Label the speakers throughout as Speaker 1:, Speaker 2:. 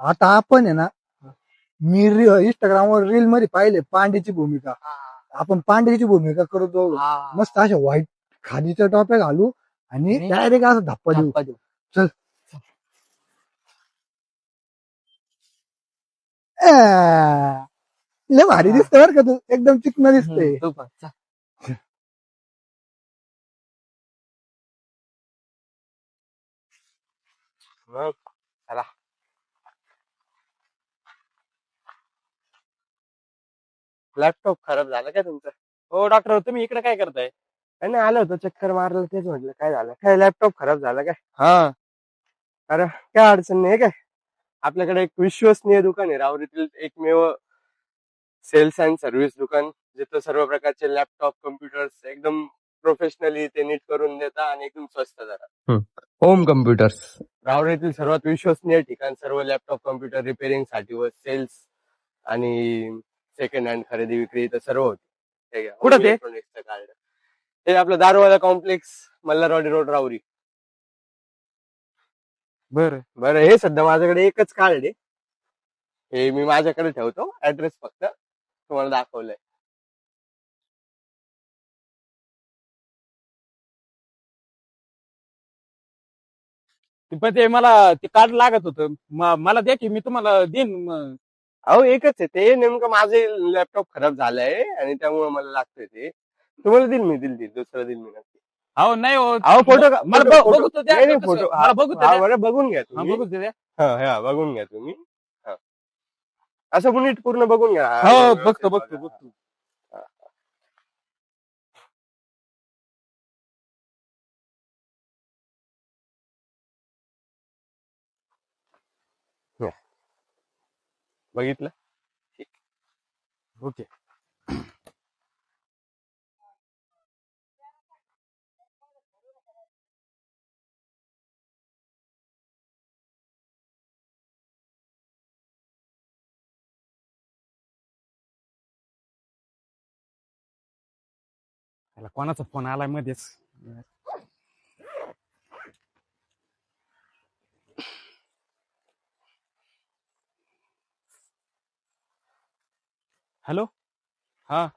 Speaker 1: आता आपण आहे ना मी इंस्टाग्रामवर रील मध्ये पाहिले पांड्याची भूमिका. आपण पांड्याची भूमिका करतो मस्त अशा व्हाईट खादीच्या टॉप्या घालू आणि डायरेक्ट असं धप्पा देऊ. अं, लय भारी दिसतंय बरं का तू. एकदम चिकन दिसतंय
Speaker 2: तू पण चल.
Speaker 3: मग चला लॅपटॉप खराब झाला काय तुमचा?
Speaker 4: हो डॉक्टर तुम्ही इकडे काय करताय?
Speaker 3: काय नाही आलं होतं चक्कर मारलं तेच म्हटलं काय झालं? काय लॅपटॉप खराब झाला काय?
Speaker 4: हा.
Speaker 3: अरे काय अडचण नाही काय? आपल्याकडे एक विश्वसनीय दुकान आहे रावरीतील एकमेव सेल्स अँड सर्व्हिस दुकान जिथं सर्व प्रकारचे लॅपटॉप कम्प्युटर्स एकदम प्रोफेशनली ते नीट करून देतात आणि एकदम स्वस्त दरात
Speaker 4: होम कम्प्युटर्स
Speaker 3: रावरीतील सर्वात विश्वसनीय ठिकाण सर्व लॅपटॉप कम्प्युटर रिपेअरिंगसाठी व सेल्स आणि सेकंड हँड खरेदी विक्री इथं सर्व होते.
Speaker 4: कुठं ते?
Speaker 3: कार्ड हे आपलं दारूवाला कॉम्प्लेक्स मल्हारवाडी रोड रावरी
Speaker 4: बर.
Speaker 3: बरं हे सध्या माझ्याकडे एकच कार्ड आहे हे मी माझ्याकडे ठेवतो. ऍड्रेस फक्त तुम्हाला दाखवलंय.
Speaker 4: पण ते मला ते कार्ड लागत होतं. मला द्या की मी तुम्हाला देईन
Speaker 3: अहो एकच आहे ते नेमकं माझे लॅपटॉप खराब झालंय आणि त्यामुळे मला लागतंय ते तुम्हाला दिल मी दिल दिल दुसरं दिल मी नक्की
Speaker 4: अहो नाही हो
Speaker 3: अहो फोटो
Speaker 4: मला
Speaker 3: फोटो-
Speaker 4: बघू तर द्या
Speaker 3: नाही, नाही,
Speaker 4: कसं?
Speaker 3: फोटो
Speaker 4: मला बघू तर
Speaker 3: हा,
Speaker 4: द्या.
Speaker 3: बरं बघून घ्या
Speaker 4: हा,
Speaker 3: तुम्ही
Speaker 4: बघू तर द्या.
Speaker 3: हा हा बघून घ्या तुम्ही हा. असं नीट पूर्ण बघून घ्या
Speaker 4: हो बघतो बघतो
Speaker 3: बघा.
Speaker 4: बघतो
Speaker 3: बघितलं?
Speaker 4: ओके. कोणाचा फोन आलाय मध्येच? हॅलो? हा.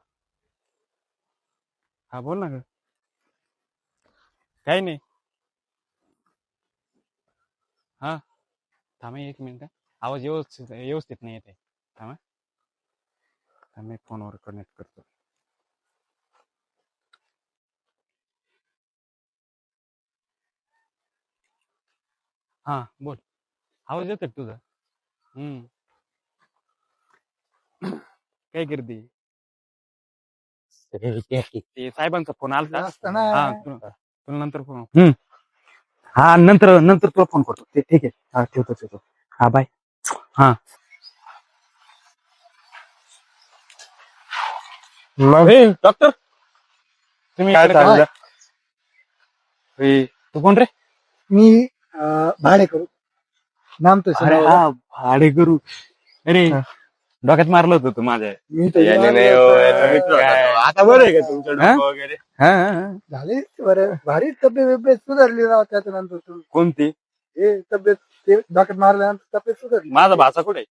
Speaker 4: हा बोल ना ग. काही नाही. हा. थांबा एक मिनिट. आवाज व्यवस्थित व्यवस्थित नाही येते थांबा थांब फोनवर कनेक्ट करतो. हा बोल. आवाज येतोय तुझा? हम्म. काय करते? ते साहेबांचा फोन आला
Speaker 1: असतं ना
Speaker 4: हा तुला नंतर फोन हम्म. हा नंतर नंतर तुला फोन करतो. ते ठीक आहे. हा ठेवतो ठेवतो. हा बाय. हा.
Speaker 3: मग?
Speaker 4: डॉक्टर! तुम्ही
Speaker 3: काय
Speaker 4: इकडे काय?
Speaker 3: चाललं
Speaker 4: तू कोण रे?
Speaker 1: मी भाडे करू नाम तो
Speaker 4: अरे हा भाडे करू अरे डोक्यात मारलं होतं तू माझ्या.
Speaker 1: मी तर
Speaker 3: याने नाही हो, याचा मित्र होता. तो. आता बरं आहे का तुमचं
Speaker 4: हा?
Speaker 3: डोकं वगैरे?
Speaker 4: हा, हा, हा.
Speaker 1: झाली बरं. भारी तब्येत बिब्येत सुधारली राव त्याच्यानंतर तू.
Speaker 4: कोणती?
Speaker 1: हे तब्येत ते डॉक्टर मारल्यानंतर तब्येत सुधारली.
Speaker 4: माझा भाचा कुठे?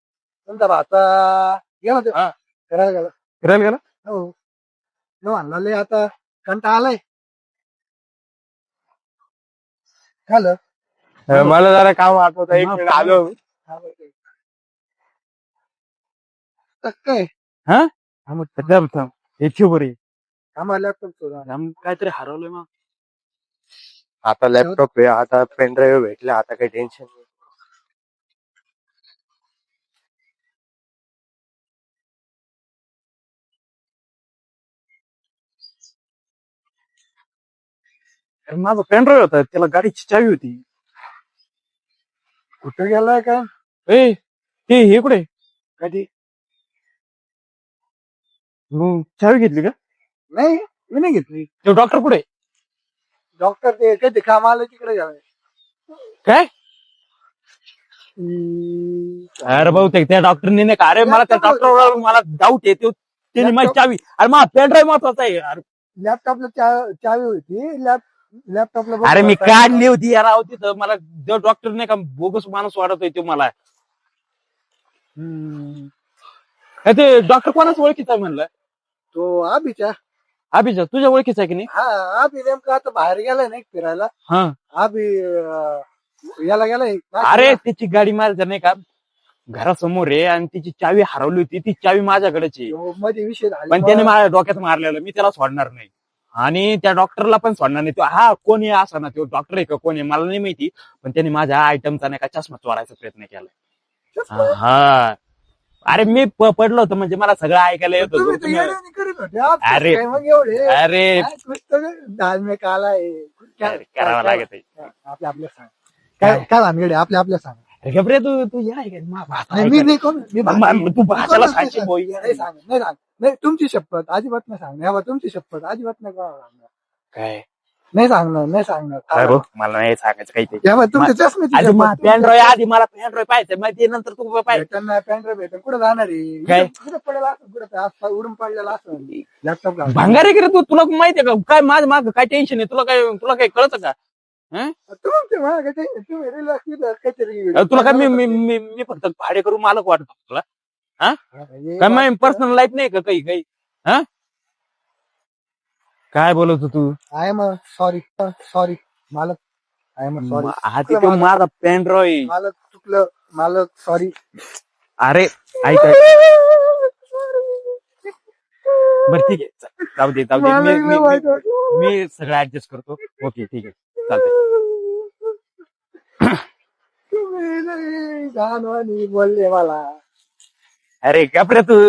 Speaker 1: कोणता भाता गेला ते
Speaker 4: हा.
Speaker 1: फिरायला गेला.
Speaker 4: फिरायला गेला?
Speaker 1: हो. न म्हणला लय आता कंटा आलाय. झालं
Speaker 3: अं, मला जरा काम आठवत एक मिनिट आलो.
Speaker 1: हा, बरं. काय?
Speaker 4: हा? मग थांब, थांब. ठेव बरे
Speaker 1: आम्हाला लॅपटॉप शोधा
Speaker 4: काहीतरी हरवलंय मग.
Speaker 3: आता लॅपटॉप आहे आता पेनड्राईव्ह भेटला आता काही टेन्शन नाही.
Speaker 4: अरे माझा पेनड्राईव्ह होता त्याला गाडीची चावी होती.
Speaker 1: कुठं गेलाय काय?
Speaker 4: ए ते हे कुठे?
Speaker 1: कधी?
Speaker 4: मग चावी घेतली का?
Speaker 1: नाही मी नाही घेतली.
Speaker 4: तो डॉक्टर कुठे?
Speaker 1: डॉक्टर ते कधी काम आलं तिकडे गेलाय
Speaker 4: काय? अरे बहुतेक त्या डॉक्टरने नाही का अरे मला त्या डॉक्टर मला डाऊट येतो. त्यांनी माझी चावी अरे माझा पेनड्राईव्ह महत्त्वाचा आहे. अरे
Speaker 1: लॅपटॉपला चा- चावी होती. लॅप लॅपटॉपला बघ
Speaker 4: अरे मी
Speaker 1: होता.
Speaker 4: काढली होती. यार राव तिथं. मला जो डॉक्टर नाही का बोगस माणूस वाटत होतो मला.
Speaker 1: हम्म.
Speaker 4: ते डॉक्टर कोणाच ओळखीचा आहे म्हणलं?
Speaker 1: तो अभिच्या
Speaker 4: अभिजा तुझ्या ओळखीचा आहे की नाही?
Speaker 1: हा अभि नेमका आता बाहेर गेलाय नाही फिरायला.
Speaker 4: हा.
Speaker 1: अं, याला गेलाय.
Speaker 4: अरे त्याची गाडी माझ्या नाही का? घरासमोर आहे आणि तिची चावी हरवली होती. ती चावी माझ्याकडेच आहे.
Speaker 1: मध्ये विषय झाला.
Speaker 4: पण त्याने माझ्या डोक्यात मारलेलं. मी त्याला सोडणार नाही. आणि त्या डॉक्टरला पण सोडणार नाही. तो हा कोणी असा ना? तो डॉक्टर आहे का कोणी मला नाही माहिती. पण त्याने माझ्या आयटमचा नाही का चष्मा चोरायचा प्रयत्न केला हा. अरे मी प- पडलो होतो म्हणजे मला सगळं ऐकायला येत
Speaker 1: तुम्ही
Speaker 4: होतं
Speaker 1: करत होते
Speaker 4: अरे.
Speaker 1: काय मग एवढे
Speaker 4: अरे
Speaker 1: काय पुस्तक काय-
Speaker 4: अरे, करावं
Speaker 1: काय-
Speaker 4: लागत आहे.
Speaker 1: काय- आपल्या आपल्या सांग काय काय भानगड आहे? आपल्या आपल्या सांग
Speaker 4: अरे घबरे तू तू या मा- भाषा
Speaker 1: नाही, मी
Speaker 4: ऐकायला.
Speaker 1: नाही कोण मी
Speaker 4: मा-
Speaker 1: भानगड-
Speaker 4: तू भाषाला सांगशील.
Speaker 1: सांग- नाही सांग नाही सांग नाही तुमची शपथ अजिबात नाही सांग तुमची शपथ अजिबात नाही कोणाला सांगणार.
Speaker 4: काय
Speaker 1: नाही सांगणार नाही सांगणार.
Speaker 4: काय भाऊ? मला नाही सांगायचं काही ते.
Speaker 1: या बा, तुमच्या चष्म्याची
Speaker 4: आधी
Speaker 1: शपथ.
Speaker 4: पॅन्ड्रॉय आधी मला पॅन्ड्रॉय पाहिजे माहिती नंतर तू पाहिजे
Speaker 1: भेटन पॅन्ट्रा भेटन. कुठं जाणार आहे?
Speaker 4: काय?
Speaker 1: पडेल असं? कुठं उडून पडलेला असं. लॅपटॉप.
Speaker 4: भांगार आहे की रे तू? तुला माहितीये का? काय माझ माग काय टेन्शन आहे? तुला काय तुला काय कळत का? हं?
Speaker 1: तुमचे मला काय ते- तुम्ही relax केलं, काहीतरी
Speaker 4: तुला काय मी मी मी मी फक्त भाडे करून मालक वाटतो तुला.
Speaker 1: हे?
Speaker 4: काय माझी पर्सनल लाईफ नाही का काही काही? हा? काय बोलत तू?
Speaker 1: आय एम सॉरी सॉरी मालक आय एम सॉरी
Speaker 4: आधी तो माझा पॅन्ड्रॉय
Speaker 1: मालक चुकलं. मालक सॉरी
Speaker 4: अरे ऐक बर ठीक आहे. चल, जाऊ दे जाऊ दे. मी- मी- मी- मी सगळं ऍडजस्ट करतो. ओके ठीक आहे. चालतंय.
Speaker 1: तुम्ही गाणवानी बोलले मला.
Speaker 4: अरे कपडे तू.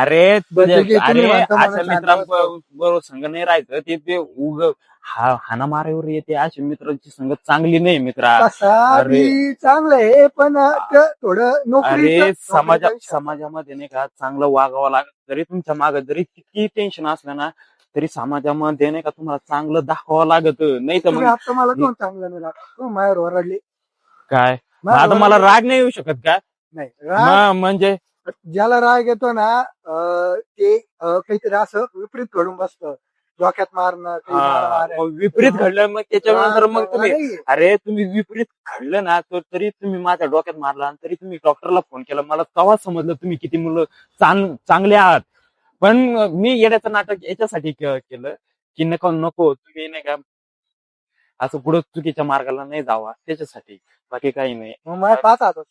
Speaker 4: अरे तुझे अरे अशा मित्रांबरोबर संग नाही राहायचं. ते ते उग हा हाना मारावर येते. अशा मित्रांची संगत चांगली नाही मित्रा. अरे.
Speaker 1: बी चांगलं आहे पण ते थोडं नोकरी
Speaker 4: अरे समाजा समाजामध्ये नाही का चांगलं वागावं लागत. जरी तुमच्या मागे जरी किती टेन्शन असलं ना तरी समाजामध्ये नाही का तुम्हाला चांगलं दाखवावं लागत. नाही तर
Speaker 1: तुम्ही
Speaker 4: मग
Speaker 1: आता मला कोण चांगलं नाही तुम्ही माझ्यावर ओरडले.
Speaker 4: काय? आता मला. राग नाही येऊ शकत का?
Speaker 1: नाही राग
Speaker 4: म्हणजे
Speaker 1: ज्याला राग येतो ना ते काहीतरी असं विपरीत घडून बसतं. डोक्यात मारणं
Speaker 4: विपरीत घडलं मग त्याच्यानंतर मग तुम्ही. अरे तुम्ही विपरीत घडलं ना तर तरी तुम्ही माझ्या डोक्यात मारला आणि तरी तुम्ही डॉक्टरला फोन केला. मला तेव्हा समजलं तुम्ही किती मुलं चांग चांगले आहात. पण मी येण्याचं नाटक याच्यासाठी केलं की नको नको तुम्ही नाही का असं पुढे चुकीच्या मार्गाला नाही जावा त्याच्यासाठी. बाकी काही नाही.
Speaker 1: मग पाच हात
Speaker 4: हा,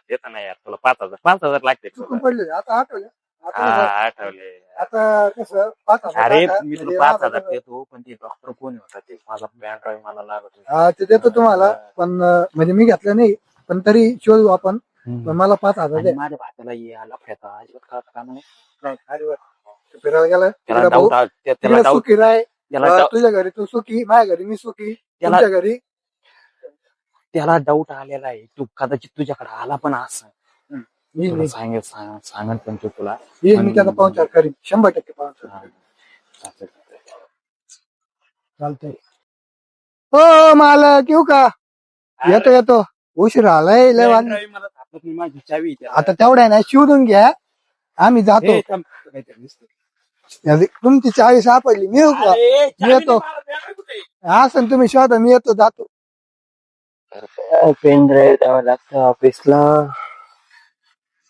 Speaker 4: देत नाही यार तुला पाच हजार पाच हजार लागते
Speaker 1: चुकून पडले आता आठवले. आता
Speaker 4: आठवले.
Speaker 1: आता कसं? पाच हजार
Speaker 4: अरे
Speaker 1: टाका,
Speaker 4: मी तुला पाच
Speaker 1: माझं
Speaker 4: हजार
Speaker 1: कसं-
Speaker 4: देतो पण ते डॉक्टर कोण होता ते माझा बँड मला लागत होता.
Speaker 1: हा, ते देतो तुम्हाला पण अं, म्हणजे मी घेतलं नाही पण तरी शोधू आपण.
Speaker 4: हम्म.
Speaker 1: पण मला पाच हजार
Speaker 4: आणि
Speaker 1: द्या
Speaker 4: माझ्या भाताला ये आला फेता अजिबात कळत का म्हणे.
Speaker 1: नाही. तो फिरायला गेला?
Speaker 4: त्याला
Speaker 1: भाऊ,
Speaker 4: डाऊट आ- त्या- त्याला
Speaker 1: तिकडे
Speaker 4: डाऊट
Speaker 1: सुखी राय.
Speaker 4: त्याला
Speaker 1: अं,
Speaker 4: डाऊट
Speaker 1: तुझ्या घरी तू सुखी माझ्या घरी मी सुखी
Speaker 4: त्याला
Speaker 1: तुमच्या घरी.
Speaker 4: त्याला डाऊट आलेला आहे. तू कदाचित तुझ्याकडे आला पण असं.
Speaker 1: मी
Speaker 4: तुला सांगेल सांग- सांगेल पण तो तुला.
Speaker 1: मी त्याचा पाहुणचार करीन. शंभर टक्के पाहुणचार.
Speaker 4: चालतंय,
Speaker 1: हो मालक येऊ का? येतो येतो. उशीर आलाय लय वाजले.
Speaker 4: मला सापडत नाही, माझी चावी.
Speaker 1: आता तेवढ्या नाही शोधून घ्या. आम्ही जातो.
Speaker 4: ए, थांब. काहीतरी दिसतंय.
Speaker 1: यादी- तुमची चाळी सापडली. मी येऊ का?
Speaker 4: अरे, चावी
Speaker 1: येतो.
Speaker 4: नाही, मला कुठे?
Speaker 1: असं तुम्ही शोधा मी येतो जातो.
Speaker 3: पेन ड्राईव्ह द्यावं लागतं ऑफिसला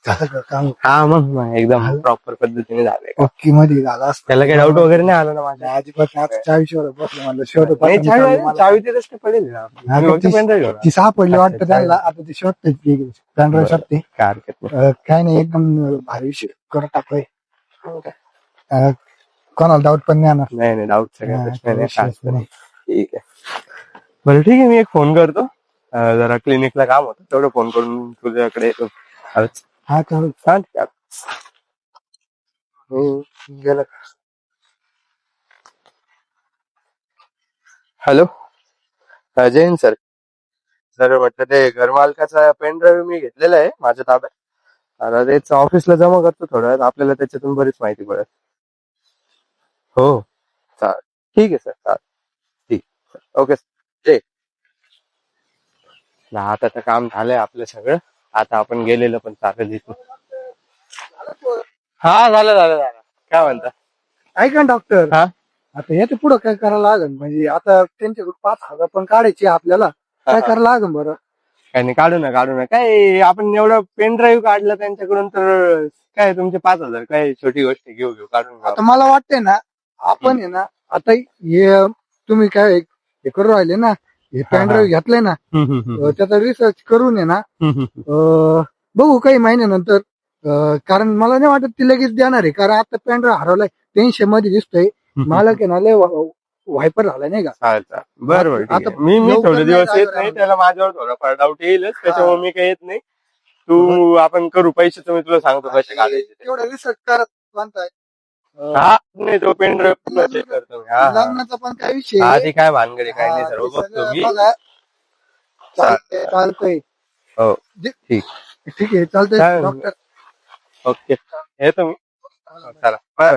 Speaker 1: झालं काम
Speaker 3: हा मग एकदम प्रॉपर पद्धतीने झालंय
Speaker 1: ओके मध्ये झाला असतं.
Speaker 3: त्याला काही डाऊट वगैरे नाही आला ना माझ्या?
Speaker 1: नाही. आता चाळी शोधत बसलो म्हणलं
Speaker 3: नाही, चावी ते पडेल ना. मी बघतो
Speaker 1: ती-
Speaker 3: pen drive घेऊन.
Speaker 1: ती सापडली वाटतं त्यांना आता ती पॅन्ड्रॉइड
Speaker 3: काय हरकत नाही.
Speaker 1: अं, काय नाही एकदम भारी विषय. करून टाकलोय. अं, कोणाला डाऊट पण नाही
Speaker 3: नाही नाही डाऊट
Speaker 1: हा,
Speaker 3: प्रश्न नाही.
Speaker 1: विषयच नाही.
Speaker 3: ठीक आहे. बरं ठीक आहे मी एक फोन करतो. जरा क्लिनिकला काम होतं. तेवढं फोन करून तुझ्याकडे येतो.
Speaker 1: हा चालू
Speaker 3: सांग ठीक
Speaker 1: गेलं
Speaker 3: हॅलो? अं, सर सर म्हटलं ते घरमालकाचा पेन ड्राईव्ह मी घेतलेला आहे माझ्या ताब्यात. आता तेच ऑफिसला जमा करतो थोड्या वेळात. आपल्याला त्याच्यातून बरीच माहिती पडेल. हो. चालेल. ठीक आहे सर चालेल. ठीक. ओके सर आता तर काम झालंय आपलं सगळं. आता आपण गेलेलं पण चालेल इथून हा झालं झालं झालं. काय म्हणता?
Speaker 1: ऐका ना डॉक्टर
Speaker 3: हा?
Speaker 1: आता याच्यापुढे काय करायला लागेल म्हणजे आता त्यांच्याकडून पाच हजार पण काढायचे आपल्याला. काय. करायला लागेल बरं?
Speaker 3: काय नाही काढू ना काढू ना. काय आपण एवढं पेन ड्राईव्ह काढलं त्यांच्याकडून तर काय तुमचे पाच हजार काय छोटी गोष्ट घेऊ घेऊ काढून घेऊ
Speaker 1: आता मला वाटतंय ना आपण आहे ना आता हे तुम्ही काय हे करू राहिले ना हे. पॅन ड्राईव्ह घेतलंय ना अं, त्याचा रिसर्च करून आहे ना. अं, बघू काही महिन्यानंतर अं, कारण मला नाही वाटत ती लगेच देणार आहे कारण आता पॅन ड्राईव्ह हरवलाय तीनशे मध्ये दिसतोय मला की ना लय वायपर झाला नाही का.
Speaker 3: बरं बरं ठीक
Speaker 1: आता
Speaker 3: आहे. मी मी
Speaker 1: लवकर
Speaker 3: थोडे
Speaker 1: नाही
Speaker 3: दिवस येत
Speaker 1: जायला
Speaker 3: नाही
Speaker 1: लागणार.
Speaker 3: त्याला माझ्यावर थोडाफार डाऊट येईलच त्याच्यामुळे मी काही येत नाही तू आपण करू पैसे मी तुला सांगतो कसे काढायचे ते.
Speaker 1: तेवढं रिसर्च करत म्हणताय
Speaker 3: हा नाही तो पेन ड्राईव्ह चेक करतो मी. हा, हा.
Speaker 1: लग्नाचा पण काय विषय
Speaker 3: हा? ते काय भानगड आहे, काय नाही
Speaker 1: हा,
Speaker 3: सर्व
Speaker 1: ते
Speaker 3: बघतो
Speaker 1: सगळं
Speaker 3: मी
Speaker 1: बघा. चालतंय चालतंय
Speaker 3: हो ठीक
Speaker 1: ठीक आहे चालतंय
Speaker 3: चालेल.
Speaker 1: डॉक्टर
Speaker 3: ओके येतो मी चला बाय